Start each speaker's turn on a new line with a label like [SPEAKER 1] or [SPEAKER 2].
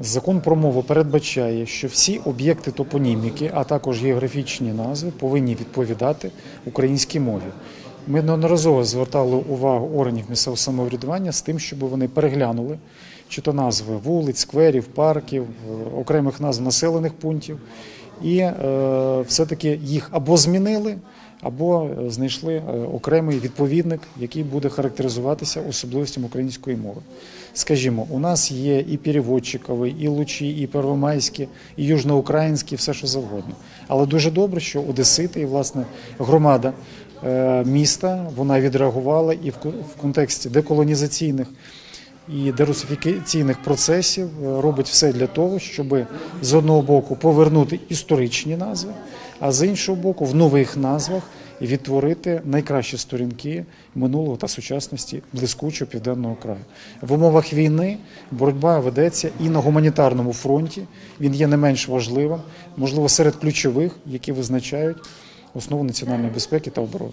[SPEAKER 1] Закон про мову передбачає, що всі об'єкти топоніміки, а також географічні назви повинні відповідати українській мові. Ми неодноразово звертали увагу органів місцевого самоврядування з тим, щоб вони переглянули чи то назви вулиць, скверів, парків, е, окремих назв населених пунктів, і е, все-таки їх або змінили, або е, знайшли е, окремий відповідник, який буде характеризуватися особливостями української мови. Скажімо, у нас є і переводчиковий, і лучі, і первомайські, і южноукраїнські, все що завгодно. Але дуже добре, що одесити і власне громада міста вона відреагувала і в контексті деколонізаційних і дерусифікаційних процесів е, робить все для того, щоб з одного боку повернути історичні назви, а з іншого боку, в нових назвах відтворити найкращі сторінки минулого та сучасності блискучого південного краю. В умовах війни боротьба ведеться і на гуманітарному фронті. Він є не менш важливим, можливо, серед ключових, які визначають основу національної безпеки та оборони.